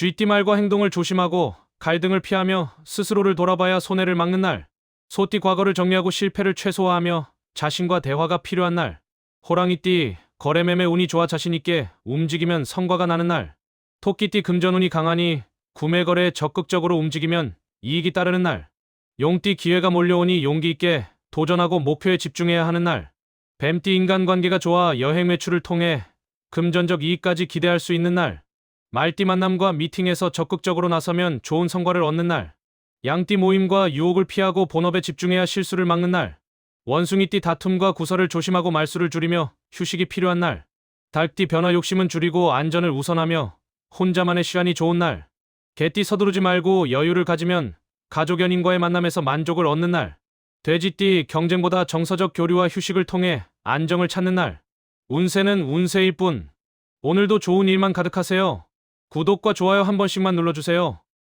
쥐띠 말과 행동을 조심하고 갈등을 피하며 스스로를 돌아봐야 손해를 막는 날. 소띠 과거를 정리하고 실패를 최소화하며 자신과 대화가 필요한 날. 호랑이띠 거래 매매 운이 좋아 자신 있게 움직이면 성과가 나는 날. 토끼띠 금전운이 강하니 구매 거래에 적극적으로 움직이면 이익이 따르는 날. 용띠 기회가 몰려오니 용기 있게 도전하고 목표에 집중해야 하는 날. 뱀띠 인간관계가 좋아 여행 매출을 통해 금전적 이익까지 기대할 수 있는 날. 말띠 만남과 미팅에서 적극적으로 나서면 좋은 성과를 얻는 날. 양띠 모임과 유혹을 피하고 본업에 집중해야 실수를 막는 날. 원숭이띠 다툼과 구설을 조심하고 말수를 줄이며 휴식이 필요한 날. 닭띠 변화 욕심은 줄이고 안전을 우선하며 혼자만의 시간이 좋은 날. 개띠 서두르지 말고 여유를 가지면 가족 연인과의 만남에서 만족을 얻는 날. 돼지띠 경쟁보다 정서적 교류와 휴식을 통해 안정을 찾는 날. 운세는 운세일 뿐. 오늘도 좋은 일만 가득하세요. 구독과 좋아요 한 번씩만 눌러주세요.